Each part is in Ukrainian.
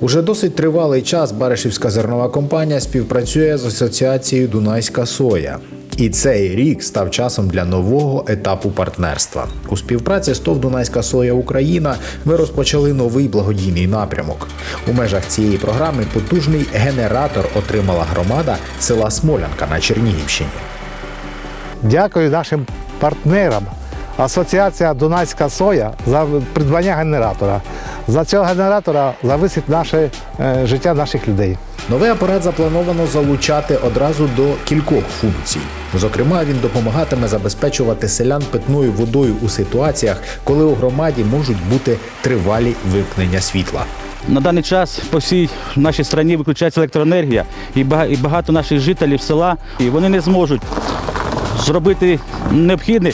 Уже досить тривалий час Баришівська зернова компанія співпрацює з асоціацією Дунайська соя. І цей рік став часом для нового етапу партнерства. У співпраці з ТОВ Дунайська соя Україна ми розпочали новий благодійний напрямок. У межах цієї програми потужний генератор отримала громада села Смолянка на Чернігівщині. Дякую нашим партнерам. Асоціація Дунайська соя за придбання генератора. За цього генератора зависить наше е, життя наших людей. Новий апарат заплановано залучати одразу до кількох функцій. Зокрема, він допомагатиме забезпечувати селян питною водою у ситуаціях, коли у громаді можуть бути тривалі вимкнення світла. На даний час по всій нашій країні виключається електроенергія, і і багато наших жителів села і вони не зможуть зробити необхідне.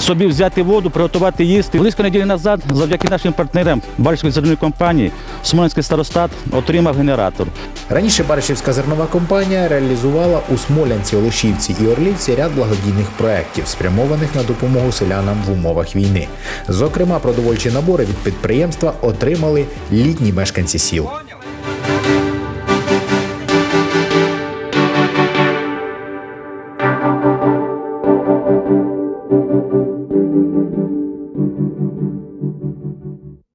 Собі взяти воду, приготувати їсти. Близько неділі назад, завдяки нашим партнерам Бальської зернової компанії, Смоленський старостат отримав генератор. Раніше Баришівська зернова компанія реалізувала у Смолянці, Олешівці і Орлівці ряд благодійних проєктів, спрямованих на допомогу селянам в умовах війни. Зокрема, продовольчі набори від підприємства отримали літні мешканці сіл.